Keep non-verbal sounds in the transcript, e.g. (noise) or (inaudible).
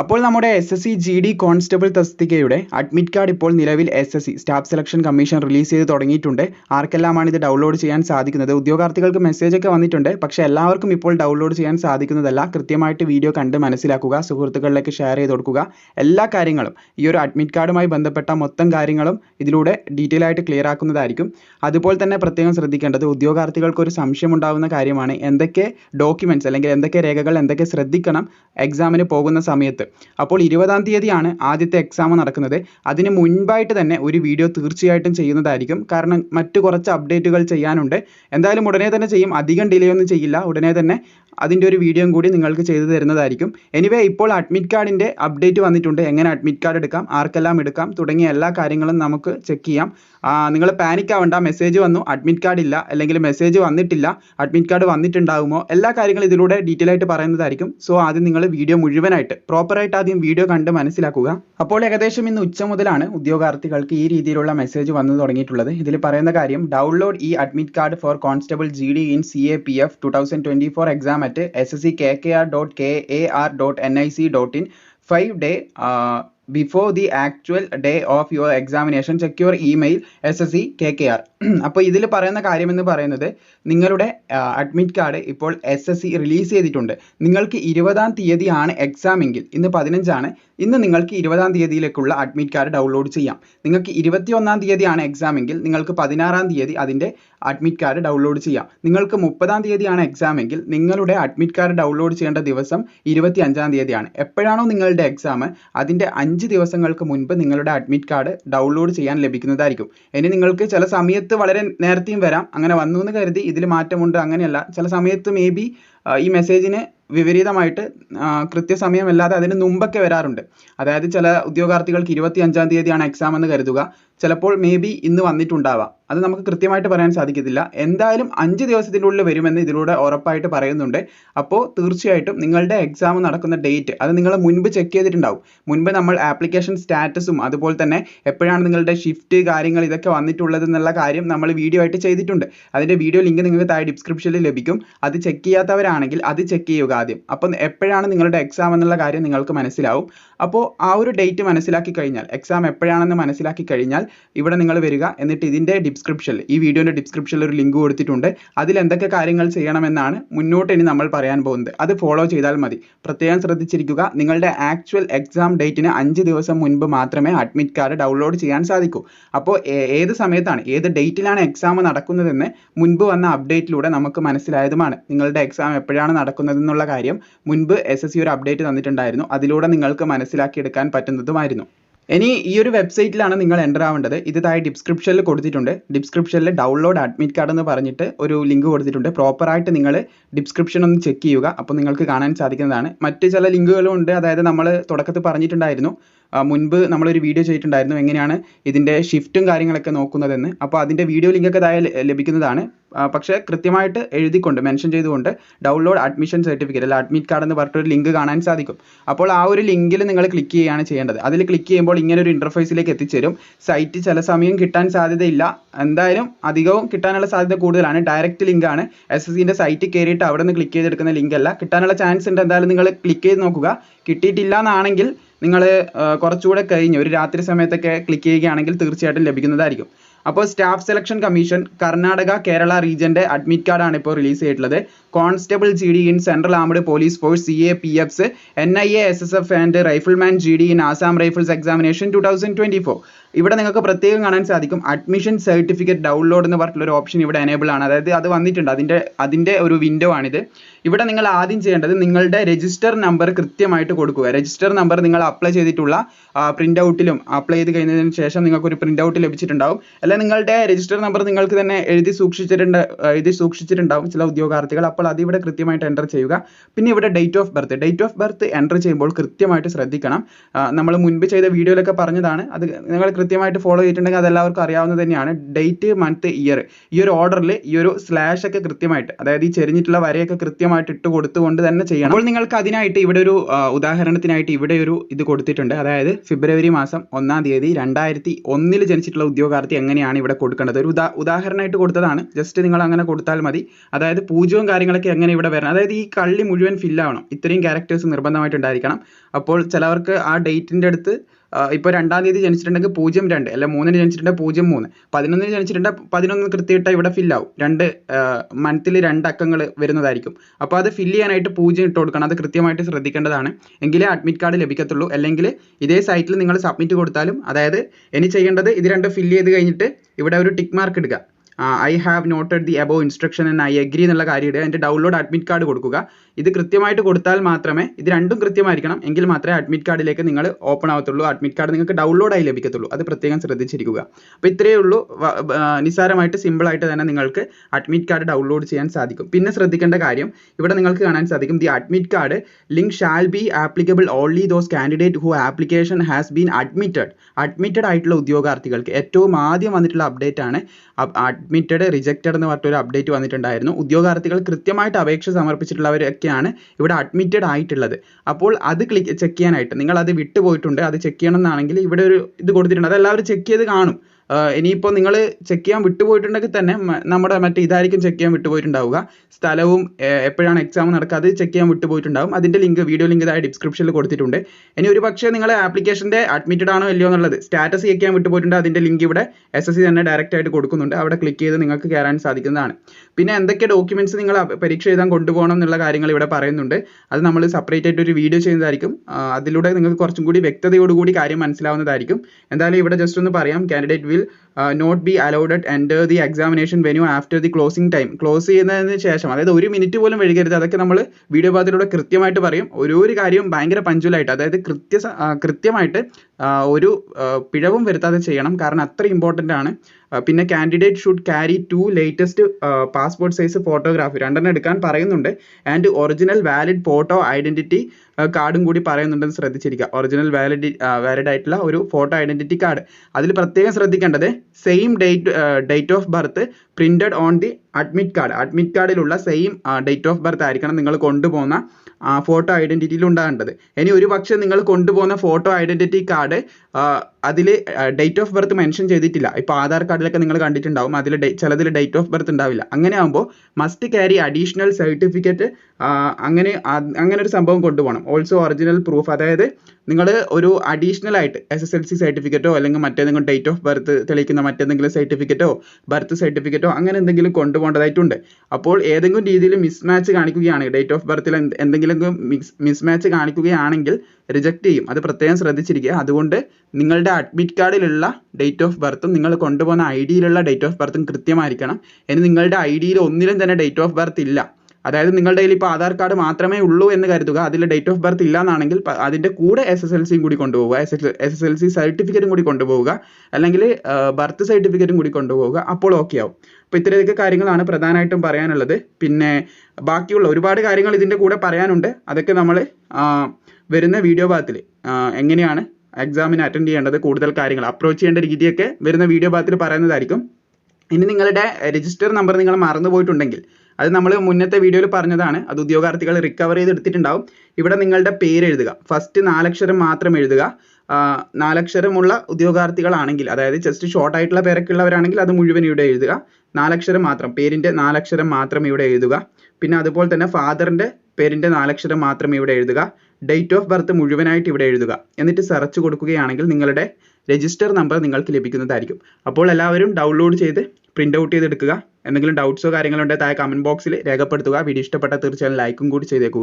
അപ്പോൾ നമ്മുടെ S S C G D constable തസ്തികയുടെ admit card ഇപ്പോൾ നിലവിൽ S S C staff selection commission release ചെയ്ത് തുടങ്ങിയിട്ടുണ്ട്. ആർക്കെല്ലാമാണ് ഇത് ഡൗൺലോഡ് ചെയ്യാൻ സാധിക്കുന്നത്? ഉദ്യോഗാർത്ഥികൾക്ക് മെസ്സേജ് ഒക്കെ വന്നിട്ടുണ്ട്. പക്ഷേ എല്ലാവർക്കും ഇപ്പോൾ ഡൗൺലോഡ് ചെയ്യാൻ സാധിക്കുന്നതല്ല. കൃത്യമായിട്ട് വീഡിയോ കണ്ട് മനസ്സിലാക്കുക സുഹൃത്തുക്കളിലേക്ക് ഷെയർ ചെയ്ത് കൊടുക്കുക. എല്ലാ കാര്യങ്ങളും ഈ ഒരു അഡ്മിറ്റ് കാർഡുമായി ബന്ധപ്പെട്ട മൊത്തം കാര്യങ്ങളും ഇതിലൂടെ ഡീറ്റെയിൽ ആയിട്ട് ക്ലിയർ ആക്കുന്നതായിരിക്കും. അതുപോലെ തന്നെ പ്രത്യേകം ശ്രദ്ധിക്കേണ്ടത് ഉദ്യോഗാർത്ഥികൾക്ക് ഒരു സംശയം ഉണ്ടാകുന്ന കാര്യമാണ്. എന്തൊക്കെ ഡോക്യുമെന്റ്സ് അല്ലെങ്കിൽ എന്തൊക്കെ രേഖകൾ എന്തൊക്കെ ശ്രദ്ധിക്കണം എക്സാമിന് പോകുന്ന സമയത്ത് അപ്പോൾ ഇരുപതാം തീയതിയാണ് ആദ്യത്തെ എക്സാം നടക്കുന്നത്. അതിന് മുൻപായിട്ട് തന്നെ ഒരു വീഡിയോ തീർച്ചയായിട്ടും ചെയ്യുന്നതായിരിക്കും. കാരണം മറ്റു കുറച്ച് അപ്ഡേറ്റുകൾ ചെയ്യാനുണ്ട്. എന്തായാലും ഉടനെ തന്നെ ചെയ്യും. അധികം ഡിലേ ഒന്നും ചെയ്യില്ല. ഉടനെ തന്നെ അതിന്റെ ഒരു വീഡിയോ കൂടി നിങ്ങൾക്ക് ചെയ്തു തരുന്നതായിരിക്കും. എനിവേ ഇപ്പോൾ അഡ്മിറ്റ് കാർഡിന്റെ അപ്ഡേറ്റ് വന്നിട്ടുണ്ട്. എങ്ങനെ അഡ്മിറ്റ് കാർഡ് എടുക്കാം ആർക്കെല്ലാം എടുക്കാം തുടങ്ങിയ എല്ലാ കാര്യങ്ങളും നമുക്ക് ചെക്ക് ചെയ്യാം. നിങ്ങൾ പാനിക് ആവണ്ട മെസ്സേജ് വന്നു അഡ്മിറ്റ് കാർഡ് ഇല്ല അല്ലെങ്കിൽ മെസ്സേജ് വന്നിട്ടില്ല അഡ്മിറ്റ് കാർഡ് വന്നിട്ടുണ്ടാകുമോ എല്ലാ കാര്യങ്ങളും ഇതിലൂടെ ഡീറ്റെയിൽ ആയിട്ട് പറയുന്നതായിരിക്കും. സോ ആദ്യം നിങ്ങൾ വീഡിയോ മുഴുവനായിട്ട് പ്രോപ്പറായിട്ട് ആദ്യം വീഡിയോ കണ്ട് മനസ്സിലാക്കുക. അപ്പോൾ ഏകദേശം ഇന്ന് ഉച്ച മുതലാണ് ഉദ്യോഗാർത്ഥികൾക്ക് ഈ രീതിയിലുള്ള മെസ്സേജ് വന്നു തുടങ്ങിയിട്ടുള്ളത്. ഇതിൽ പറയുന്ന കാര്യം ഡൗൺലോഡ് ഈ admit card for constable G D in C A P F two thousand twenty four exam at S S C K K R dot K A R dot N I C dot in five day before the actual day of your examination check your email S S C K K R (clears throat) അപ്പോൾ ഇതിൽ പറയുന്ന കാര്യം എന്ന് പറയുന്നത് നിങ്ങളുടെ admit card ഇപ്പോൾ S S C release ചെയ്തിട്ടുണ്ട്. നിങ്ങൾക്ക് ഇരുപതാം തീയതിയാണ് എക്സാം എങ്കിൽ ഇന്ന് പതിനഞ്ചാണ് ഇന്ന് നിങ്ങൾക്ക് ഇരുപതാം തീയതിയിലേക്കുള്ള അഡ്മിറ്റ് കാർഡ് ഡൗൺലോഡ് ചെയ്യാം. നിങ്ങൾക്ക് ഇരുപത്തി ഒന്നാം തീയതിയാണ് എക്സാം എങ്കിൽ നിങ്ങൾക്ക് പതിനാറാം തീയതി അതിന്റെ അഡ്മിറ്റ് കാർഡ് ഡൗൺലോഡ് ചെയ്യാം. നിങ്ങൾക്ക് മുപ്പതാം തീയതിയാണ് എക്സാം എങ്കിൽ നിങ്ങളുടെ അഡ്മിറ്റ് കാർഡ് ഡൗൺലോഡ് ചെയ്യേണ്ട ദിവസം ഇരുപത്തി അഞ്ചാം തീയതിയാണ്. എപ്പോഴാണോ നിങ്ങളുടെ എക്സാം അതിന്റെ അഞ്ച് ദിവസങ്ങൾക്ക് മുൻപ് നിങ്ങളുടെ അഡ്മിറ്റ് കാർഡ് ഡൗൺലോഡ് ചെയ്യാൻ ലഭിക്കുന്നതായിരിക്കും. ഇനി നിങ്ങൾക്ക് ചില സമയത്ത് വളരെ നേരത്തെയും വരാം. അങ്ങനെ വന്നു എന്ന് കരുതി ഇതിൽ മാറ്റമുണ്ട് അങ്ങനെയല്ല. ചില സമയത്ത് മേ ബി ഈ മെസ്സേജിന് വിപരീതമായിട്ട് കൃത്യസമയമല്ലാതെ അതിന് മുമ്പൊക്കെ വരാറുണ്ട്. അതായത് ചില ഉദ്യോഗാർത്ഥികൾക്ക് ഇരുപത്തി അഞ്ചാം തീയതിയാണ് എക്സാം എന്ന് കരുതുക. ചിലപ്പോൾ മേ ബി ഇന്ന് വന്നിട്ടുണ്ടാവാം. അത് നമുക്ക് കൃത്യമായിട്ട് പറയാൻ സാധിക്കത്തില്ല. എന്തായാലും അഞ്ച് ദിവസത്തിന്റെ ഉള്ളിൽ വരുമെന്ന് ഇതിലൂടെ ഉറപ്പായിട്ട് പറയുന്നുണ്ട്. അപ്പോൾ തീർച്ചയായിട്ടും നിങ്ങളുടെ എക്സാം നടക്കുന്ന ഡേറ്റ് അത് നിങ്ങൾ മുൻപ് ചെക്ക് ചെയ്തിട്ടുണ്ടാവും. മുൻപ് നമ്മൾ ആപ്ലിക്കേഷൻ സ്റ്റാറ്റസും അതുപോലെ തന്നെ എപ്പോഴാണ് നിങ്ങളുടെ ഷിഫ്റ്റ് കാര്യങ്ങൾ ഇതൊക്കെ വന്നിട്ടുള്ളത് എന്നുള്ള കാര്യം നമ്മൾ വീഡിയോ ആയിട്ട് ചെയ്തിട്ടുണ്ട്. അതിന്റെ വീഡിയോ ലിങ്ക് നിങ്ങൾക്ക് താഴെ ഡിസ്ക്രിപ്ഷനിൽ ലഭിക്കും. അത് ചെക്ക് ചെയ്യാത്തവരാണെങ്കിൽ അത് ചെക്ക് ചെയ്യുക ആദ്യം. അപ്പം എപ്പോഴാണ് നിങ്ങളുടെ എക്സാം എന്നുള്ള കാര്യം നിങ്ങൾക്ക് മനസ്സിലാവും. അപ്പോൾ ആ ഒരു ഡേറ്റ് മനസ്സിലാക്കി കഴിഞ്ഞാൽ എക്സാം എപ്പോഴാണെന്ന് മനസ്സിലാക്കി കഴിഞ്ഞാൽ ഇവിടെ നിങ്ങൾ വരിക. എന്നിട്ട് ഇതിന്റെ ഡിസ്ക്രിപ്ഷനിൽ ഈ വീഡിയോന്റെ ഡിസ്ക്രിപ്ഷനിൽ ഒരു ലിങ്ക് കൊടുത്തിട്ടുണ്ട്. അതിൽ എന്തൊക്കെ കാര്യങ്ങൾ ചെയ്യണമെന്നാണ് മുന്നോട്ട് ഇനി നമ്മൾ പറയാൻ പോകുന്നത്. അത് ഫോളോ ചെയ്താൽ മതി. പ്രത്യേകം ശ്രദ്ധിച്ചിരിക്കുക. നിങ്ങളുടെ ആക്ച്വൽ എക്സാം ഡേറ്റിന് അഞ്ച് ദിവസം മുൻപ് മാത്രമേ അഡ്മിറ്റ് കാർഡ് ഡൗൺലോഡ് ചെയ്യാൻ സാധിക്കൂ. അപ്പോൾ ഏത് സമയത്താണ് ഏത് ഡേറ്റിലാണ് എക്സാം നടക്കുന്നതെന്ന് മുൻപ് വന്ന അപ്ഡേറ്റിലൂടെ നമുക്ക് മനസ്സിലായതുമാണ്. നിങ്ങളുടെ എക്സാം എപ്പോഴാണ് നടക്കുന്നതെന്നുള്ള കാര്യം. മുൻപ് എസ് എസ് സി ഒരു അപ്ഡേറ്റ് തന്നിട്ടുണ്ടായിരുന്നു. അതിലൂടെ നിങ്ങൾക്ക് മനസ്സിലാക്കിയെടുക്കാൻ പറ്റുന്നതുമായിരുന്നു. ഇനി ഈ ഒരു വെബ്സൈറ്റിലാണ് നിങ്ങൾ എന്റർ ആവേണ്ടത്. ഇത് താഴെ ഡിസ്ക്രിപ്ഷനിൽ കൊടുത്തിട്ടുണ്ട്. ഡിസ്ക്രിപ്ഷനിൽ ഡൗൺലോഡ് അഡ്മിറ്റ് കാർഡ് എന്ന് പറഞ്ഞിട്ട് ഒരു ലിങ്ക് കൊടുത്തിട്ടുണ്ട്. പ്രോപ്പറായിട്ട് നിങ്ങൾ ഡിസ്ക്രിപ്ഷൻ ഒന്ന് ചെക്ക് ചെയ്യുക. അപ്പോൾ നിങ്ങൾക്ക് കാണാൻ സാധിക്കുന്നതാണ്. മറ്റ് ചില ലിങ്കുകളും ഉണ്ട്. അതായത് നമ്മൾ തുടക്കത്തിൽ പറഞ്ഞിട്ടുണ്ടായിരുന്നു. മുൻപ് നമ്മളൊരു വീഡിയോ ചെയ്തിട്ടുണ്ടായിരുന്നു എങ്ങനെയാണ് ഇതിന്റെ ഷിഫ്റ്റും കാര്യങ്ങളൊക്കെ നോക്കുന്നതെന്ന്. അപ്പോൾ അതിന്റെ വീഡിയോ ലിങ്കൊക്കെ താഴെ ലഭിക്കുന്നതാണ്. പക്ഷേ കൃത്യമായിട്ട് എഴുതിക്കൊണ്ട് മെൻഷൻ ചെയ്തുകൊണ്ട് ഡൗൺലോഡ് അഡ്മിഷൻ സർട്ടിഫിക്കറ്റ് അല്ല അഡ്മിറ്റ് കാർഡ് എന്ന് പറഞ്ഞിട്ടൊരു ലിങ്ക് കാണാൻ സാധിക്കും. അപ്പോൾ ആ ഒരു ലിങ്കിൽ നിങ്ങൾ ക്ലിക്ക് ചെയ്യുകയാണ് ചെയ്യേണ്ടത്. അതിൽ ക്ലിക്ക് ചെയ്യുമ്പോൾ ഇങ്ങനെ ഒരു ഇന്റർഫേസിലേക്ക് എത്തിച്ചേരും. സൈറ്റ് ചില സമയം കിട്ടാൻ സാധ്യതയില്ല. എന്തായാലും അധികവും കിട്ടാനുള്ള സാധ്യത കൂടുതലാണ്. ഡയറക്റ്റ് ലിങ്കാണ് എസ് എസ് സിന്റെ സൈറ്റിൽ കയറിയിട്ട് അവിടെ നിന്ന് ക്ലിക്ക് ചെയ്തെടുക്കുന്ന ലിങ്ക് അല്ല. കിട്ടാനുള്ള ചാൻസ് ഉണ്ട്. എന്തായാലും നിങ്ങൾ ക്ലിക്ക് ചെയ്ത് നോക്കുക. കിട്ടിയിട്ടില്ല എന്നാണെങ്കിൽ നിങ്ങൾ കുറച്ചുകൂടെ കഴിഞ്ഞ് ഒരു രാത്രി സമയത്തൊക്കെ ക്ലിക്ക് ചെയ്യുകയാണെങ്കിൽ തീർച്ചയായിട്ടും ലഭിക്കുന്നതായിരിക്കും. അപ്പോൾ staff selection commission Karnataka Kerala റീജിയന്റെ admit കാർഡാണ് ഇപ്പോൾ റിലീസ് ചെയ്തിട്ടുള്ളത്. Constable G D in central armed police force C A P Fs N I A S S F and rifleman G D in Assam rifles examination two thousand twenty four ഇവിടെ നിങ്ങൾക്ക് പ്രത്യേകം കാണാൻ സാധിക്കും. Admission certificate download എന്ന് പറഞ്ഞിട്ടുള്ള ഒരു option ഇവിടെ enable ആണ്. അതായത് അത് വന്നിട്ടുണ്ട്. അതിന്റെ അതിന്റെ ഒരു വിൻഡോ ആണിത്. ഇവിടെ നിങ്ങൾ ആദ്യം ചെയ്യേണ്ടത് നിങ്ങളുടെ രജിസ്റ്റർ നമ്പർ കൃത്യമായിട്ട് കൊടുക്കുക. രജിസ്റ്റർ നമ്പർ നിങ്ങൾ അപ്ലൈ ചെയ്തിട്ടുള്ള പ്രിന്റ് ഔട്ടിലും അപ്ലൈ ചെയ്ത് കഴിഞ്ഞതിന് ശേഷം നിങ്ങൾക്ക് ഒരു പ്രിന്റ് ഔട്ട് ലഭിച്ചിട്ടുണ്ടാവും. അല്ലെങ്കിൽ നിങ്ങളുടെ രജിസ്റ്റർ നമ്പർ നിങ്ങൾക്ക് തന്നെ എഴുതി സൂക്ഷിച്ചിട്ടുണ്ട് എഴുതി സൂക്ഷിച്ചിട്ടുണ്ടാവും ചില ഉദ്യോഗാർത്ഥികൾ. അപ്പോൾ അത് ഇവിടെ കൃത്യമായിട്ട് എന്റർ ചെയ്യുക. പിന്നെ ഇവിടെ date of birth date of birth enter ചെയ്യുമ്പോൾ കൃത്യമായിട്ട് ശ്രദ്ധിക്കണം. നമ്മൾ മുൻപ് ചെയ്ത വീഡിയോയിലൊക്കെ പറഞ്ഞതാണ്. അത് നിങ്ങൾ കൃത്യമായിട്ട് ഫോളോ ചെയ്തിട്ടുണ്ടെങ്കിൽ അതെല്ലാവർക്കും അറിയാവുന്നത് തന്നെയാണ്. ഡേറ്റ് മന്ത് ഇയർ ഈ ഒരു ഓർഡറിൽ ഈ ഒരു സ്ലാഷ് ഒക്കെ കൃത്യമായിട്ട് അതായത് ഈ ചെരിഞ്ഞിട്ടുള്ള വരയൊക്കെ കൃത്യമായിട്ട് ഇട്ട് കൊടുത്തുകൊണ്ട് തന്നെ ചെയ്യണം. അപ്പോൾ നിങ്ങൾക്ക് അതിനായിട്ട് ഇവിടെ ഒരു ഉദാഹരണത്തിനായിട്ട് ഇവിടെ ഒരു ഇത് കൊടുത്തിട്ടുണ്ട്. അതായത് ഫെബ്രുവരി മാസം ഒന്നാം തീയതി രണ്ടായിരത്തി ഒന്നിൽ ജനിച്ചിട്ടുള്ള ഉദ്യോഗാർത്ഥി എങ്ങനെയാണ് ഇവിടെ കൊടുക്കേണ്ടത്? ഒരു ഉദാ ഉദാഹരണമായിട്ട് കൊടുത്തതാണ്. ജസ്റ്റ് നിങ്ങൾ അങ്ങനെ കൊടുത്താൽ മതി. അതായത് പൂജ്യവും കാര്യങ്ങളൊക്കെ എങ്ങനെ ഇവിടെ വരണം? അതായത് ഈ കള്ളി മുഴുവൻ ആവണം. ഇത്രയും ക്യാരക്ടേഴ്സ് നിർബന്ധമായിട്ട് ഉണ്ടായിരിക്കണം. അപ്പോൾ ചിലവർക്ക് ആ ഡേറ്റിന്റെ അടുത്ത് ഇപ്പോൾ രണ്ടാം തീയതി ജനിച്ചിട്ടുണ്ടെങ്കിൽ പൂജ്യം രണ്ട് അല്ല മൂന്നിന് ജനിച്ചിട്ടുണ്ടെങ്കിൽ പൂജ്യം മൂന്ന്. പതിനൊന്നിന് ജനിച്ചിട്ടുണ്ടെങ്കിൽ പതിനൊന്ന് കൃത്യമായിട്ട് ഇവിടെ fill ആവും. രണ്ട് മന്തിൽ രണ്ട് അക്കങ്ങൾ വരുന്നതായിരിക്കും. അപ്പോൾ അത് fill ചെയ്യാനായിട്ട് പൂജ്യം ഇട്ട് കൊടുക്കണം. അത് കൃത്യമായിട്ട് ശ്രദ്ധിക്കേണ്ടതാണ്. എങ്കിലേ അഡ്മിറ്റ് കാർഡ് ലഭിക്കത്തുള്ളൂ. അല്ലെങ്കിൽ ഇതേ സൈറ്റിൽ നിങ്ങൾ സബ്മിറ്റ് കൊടുത്താലും അതായത് ഇനി ചെയ്യേണ്ടത് ഇത് രണ്ടും fill ചെയ്ത് കഴിഞ്ഞിട്ട് ഇവിടെ ഒരു ടിക്ക് മാർക്ക് ഇടുക. I have noted the above instruction and I agree എന്നുള്ള കാര്യം ഇടുക. അതിന്റെ ഡൗൺലോഡ് അഡ്മിറ്റ് കാർഡ് കൊടുക്കുക. ഇത് കൃത്യമായിട്ട് കൊടുത്താൽ മാത്രമേ ഇത് രണ്ടും കൃത്യമായിരിക്കണം. എങ്കിൽ മാത്രമേ അഡ്മിറ്റ് കാർഡിലേക്ക് നിങ്ങൾ ഓപ്പൺ ആവത്തുള്ളൂ. അഡ്മിറ്റ് കാർഡ് നിങ്ങൾക്ക് ഡൗൺലോഡ് ആയി ലഭിക്കത്തുള്ളൂ. അത് പ്രത്യേകം ശ്രദ്ധിച്ചിരിക്കുക. അപ്പോൾ ഇത്രയേ ഉള്ളൂ. നിസ്സാരമായിട്ട് സിമ്പിളായിട്ട് തന്നെ നിങ്ങൾക്ക് അഡ്മിറ്റ് കാർഡ് ഡൗൺലോഡ് ചെയ്യാൻ സാധിക്കും. പിന്നെ ശ്രദ്ധിക്കേണ്ട കാര്യം ഇവിടെ നിങ്ങൾക്ക് കാണാൻ സാധിക്കും. The admit card link shall be applicable only those candidate who application has been admitted admitted ആയിട്ടുള്ള ഉദ്യോഗാർത്ഥികൾക്ക് ഏറ്റവും ആദ്യം വന്നിട്ടുള്ള അപ്ഡേറ്റ് ആണ്. അഡ്മിറ്റഡ് റിജക്റ്റഡ് എന്ന് പറഞ്ഞിട്ടൊരു അപ്ഡേറ്റ് വന്നിട്ടുണ്ടായിരുന്നു. ഉദ്യോഗാർത്ഥികൾ കൃത്യമായിട്ട് അപേക്ഷ സമർപ്പിച്ചിട്ടുള്ളവരൊക്കെയാണ് ഇവിടെ അഡ്മിറ്റഡ് ആയിട്ടുള്ളത്. അപ്പോൾ അത് ക്ലിക്ക് ചെക്ക് ചെയ്യാനായിട്ട്. നിങ്ങൾ അത് വിട്ടുപോയിട്ടുണ്ട്. അത് ചെക്ക് ചെയ്യണമെന്നാണെങ്കിൽ ഇവിടെ ഒരു ഇത് കൊടുത്തിട്ടുണ്ട്. അത് എല്ലാവരും ചെക്ക് ചെയ്ത് കാണും. ഇനിയിപ്പോൾ നിങ്ങൾ ചെക്ക് ചെയ്യാൻ വിട്ടുപോയിട്ടുണ്ടെങ്കിൽ തന്നെ നമ്മുടെ മറ്റേ ഇതായിരിക്കും ചെക്ക് ചെയ്യാൻ വിട്ടുപോയിട്ടുണ്ടാവുക. സ്ഥലവും എപ്പോഴാണ് എക്സാം നടക്കുക അത് ചെക്ക് ചെയ്യാൻ വിട്ടുപോയിട്ടുണ്ടാവും. അതിന്റെ ലിങ്ക് വീഡിയോ ലിങ്ക് ഇതായി ഡിസ്ക്രിപ്ഷനിൽ കൊടുത്തിട്ടുണ്ട്. ഇനി ഒരു പക്ഷേ നിങ്ങൾ ആപ്ലിക്കേഷന്റെ അഡ്മിറ്റഡ് ആണോ ഇല്ലയോ എന്നുള്ളത് സ്റ്റാറ്റസ് ചെക്ക് ചെയ്യാൻ വിട്ടുപോയിട്ടുണ്ട് അതിന്റെ ലിങ്ക് ഇവിടെ എസ് എസ് സി തന്നെ ഡയറക്റ്റ് ആയിട്ട് കൊടുക്കുന്നുണ്ട്. അവിടെ ക്ലിക്ക് ചെയ്ത് നിങ്ങൾക്ക് കയറാൻ സാധിക്കുന്നതാണ്. പിന്നെ എന്തൊക്കെ ഡോക്യുമെന്റ്സ് നിങ്ങൾ പരീക്ഷ എഴുതാൻ കൊണ്ടുപോകണം എന്നുള്ള കാര്യങ്ങൾ ഇവിടെ പറയുന്നുണ്ട്. അത് നമ്മൾ സെപ്പറേറ്റ് ആയിട്ട് ഒരു വീഡിയോ ചെയ്യുന്നതായിരിക്കും. അതിലൂടെ നിങ്ങൾക്ക് കുറച്ചും കൂടി വ്യക്തതയോടുകൂടി കാര്യം മനസ്സിലാവുന്നതായിരിക്കും. എന്തായാലും ഇവിടെ ജസ്റ്റ് ഒന്ന് പറയാം candidate will not be allowed at enter the examination venue after the closing time close ചെയ്യുന്നതിന് ശേഷം അതായത് ഒരു മിനിറ്റ് പോലും വൈകരുത്. അതൊക്കെ നമ്മൾ വീഡിയോ ഭാഗത്തിലൂടെ കൃത്യമായിട്ട് പറയും. ഓരോ ഒരു കാര്യവും ഭയങ്കര പഞ്ച്വലായിട്ട് അതായത് കൃത്യ കൃത്യമായിട്ട് ഒരു പിഴവും വരുത്താതെ ചെയ്യണം. കാരണം അത്ര ഇമ്പോർട്ടന്റ് ആണ്. പിന്നെ candidate should carry two latest passport size photograph രണ്ടെണ്ണം എടുക്കാൻ പറയുന്നുണ്ട്. And original valid photo identity കാർഡും കൂടി പറയുന്നുണ്ടെന്ന് ശ്രദ്ധിച്ചിരിക്കുക. ഒറിജിനൽ വാലിഡി വാലിഡ് ആയിട്ടുള്ള ഒരു ഫോട്ടോ ഐഡന്റിറ്റി കാർഡ് അതിൽ പ്രത്യേകം ശ്രദ്ധിക്കേണ്ടത് same date date of birth printed on the admit card admit കാർഡിലുള്ള same date of birth ആയിരിക്കണം നിങ്ങൾ കൊണ്ടുപോകുന്ന ഫോട്ടോ ഐഡന്റിറ്റിയിൽ ഉണ്ടാകേണ്ടത്. ഇനി ഒരു പക്ഷേ നിങ്ങൾ കൊണ്ടുപോകുന്ന ഫോട്ടോ ഐഡന്റിറ്റി കാർഡ് അതിൽ ഡേറ്റ് ഓഫ് ബർത്ത് മെൻഷൻ ചെയ്തിട്ടില്ല. ഇപ്പോൾ ആധാർ കാർഡിലൊക്കെ നിങ്ങൾ കണ്ടിട്ടുണ്ടാവും അതിൽ ചിലതിൽ ഡേറ്റ് ഓഫ് ബർത്ത് ഉണ്ടാവില്ല. അങ്ങനെ ആകുമ്പോൾ മസ്റ്റ് ക്യാരി അഡീഷണൽ സർട്ടിഫിക്കറ്റ് അങ്ങനെ അങ്ങനെ ഒരു സംഭവം കൊണ്ടുപോകണം. ഓൾസോ ഒറിജിനൽ പ്രൂഫ് അതായത് നിങ്ങൾ ഒരു അഡീഷണൽ ആയിട്ട് എസ് എസ് എൽ സി സർട്ടിഫിക്കറ്റോ അല്ലെങ്കിൽ മറ്റേതെങ്കിലും ഡേറ്റ് ഓഫ് ബർത്ത് തെളിയിക്കുന്ന മറ്റേതെങ്കിലും സർട്ടിഫിക്കറ്റോ ബർത്ത് സർട്ടിഫിക്കറ്റോ അങ്ങനെ എന്തെങ്കിലും കൊണ്ടുപോകേണ്ടതായിട്ടുണ്ട്. അപ്പോൾ ഏതെങ്കിലും രീതിയിൽ മിസ്മാച്ച് കാണിക്കുകയാണ് ഡേറ്റ് ഓഫ് ബർത്തിൽ എന്തെങ്കിലും മിസ് മിസ്മാച്ച് കാണിക്കുകയാണെങ്കിൽ റിജക്റ്റ് ചെയ്യും. അത് പ്രത്യേകം ശ്രദ്ധിച്ചിരിക്കുക. അതുകൊണ്ട് നിങ്ങളുടെ അഡ്മിറ്റ് കാർഡിലുള്ള ഡേറ്റ് ഓഫ് ബർത്തും നിങ്ങൾ കൊണ്ടുപോകുന്ന ഐ ഡിയിലുള്ള ഡേറ്റ് ഓഫ് ബർത്തും കൃത്യമായിരിക്കണം. ഇനി നിങ്ങളുടെ ഐ ഡിയിൽ ഒന്നിലും തന്നെ ഡേറ്റ് ഓഫ് ബർത്ത് ഇല്ല. അതായത് നിങ്ങളുടെ കയ്യിൽ ഇപ്പോൾ ആധാർ കാർഡ് മാത്രമേ ഉള്ളൂ എന്ന് കരുതുക അതിൽ ഡേറ്റ് ഓഫ് ബർത്ത് ഇല്ല എന്നാണെങ്കിൽ അതിന്റെ കൂടെ എസ് എസ് എൽ സിയും കൂടി കൊണ്ടുപോവുക S S S L C സർട്ടിഫിക്കറ്റും കൂടി കൊണ്ടുപോവുക അല്ലെങ്കിൽ ബർത്ത് സർട്ടിഫിക്കറ്റും കൂടി കൊണ്ടുപോവുക അപ്പോൾ ഓക്കെ ആവും. അപ്പോൾ ഇത്രയൊക്കെ കാര്യങ്ങളാണ് പ്രധാനമായിട്ടും പറയാനുള്ളത്. പിന്നെ ബാക്കിയുള്ള ഒരുപാട് കാര്യങ്ങൾ ഇതിന്റെ കൂടെ പറയാനുണ്ട്. അതൊക്കെ നമ്മൾ വരുന്ന വീഡിയോ ഭാഗത്തിൽ എങ്ങനെയാണ് എക്സാമിന് അറ്റൻഡ് ചെയ്യേണ്ടത് കൂടുതൽ കാര്യങ്ങൾ അപ്രോച്ച് ചെയ്യേണ്ട രീതിയൊക്കെ വരുന്ന വീഡിയോ ഭാഗത്തിൽ പറയുന്നതായിരിക്കും. ഇനി നിങ്ങളുടെ രജിസ്റ്റർ നമ്പർ നിങ്ങൾ മറന്നു പോയിട്ടുണ്ടെങ്കിൽ അത് നമ്മൾ മുന്നത്തെ വീഡിയോയിൽ പറഞ്ഞതാണ്. അത് ഉദ്യോഗാർത്ഥികൾ റിക്കവർ ചെയ്ത് എടുത്തിട്ടുണ്ടാവും ഇവിടെ നിങ്ങളുടെ പേര് എഴുതുക. ഫസ്റ്റ് നാലക്ഷരം മാത്രം എഴുതുക. നാലക്ഷരമുള്ള ഉദ്യോഗാർത്ഥികളാണെങ്കിൽ അതായത് ജസ്റ്റ് ഷോർട്ട് ആയിട്ടുള്ള പേരൊക്കെ ഉള്ളവരാണെങ്കിൽ അത് മുഴുവൻ ഇവിടെ എഴുതുക. നാലക്ഷരം മാത്രം പേരിന്റെ നാലക്ഷരം മാത്രം ഇവിടെ എഴുതുക. പിന്നെ അതുപോലെ തന്നെ ഫാദറിന്റെ പേരിന്റെ നാലക്ഷരം മാത്രം ഇവിടെ എഴുതുക. ഡേറ്റ് ഓഫ് ബർത്ത് മുഴുവനായിട്ട് ഇവിടെ എഴുതുക. എന്നിട്ട് സെർച്ച് കൊടുക്കുകയാണെങ്കിൽ നിങ്ങളുടെ രജിസ്റ്റർ നമ്പർ നിങ്ങൾക്ക് ലഭിക്കുന്നതായിരിക്കും. അപ്പോൾ എല്ലാവരും ഡൗൺലോഡ് ചെയ്ത് പ്രിന്റ് ഔട്ട് ചെയ്തെടുക്കുക. എന്തെങ്കിലും ഡൗട്ട്സോ കാര്യങ്ങളോ ഉണ്ടെങ്കിൽ താഴെ കമന്റ് ബോക്സിൽ രേഖപ്പെടുത്തുക. വീഡിയോ ഇഷ്ടപ്പെട്ടാൽ തീർച്ചയായും ലൈക്കും കൂടി ചെയ്തേക്കുക.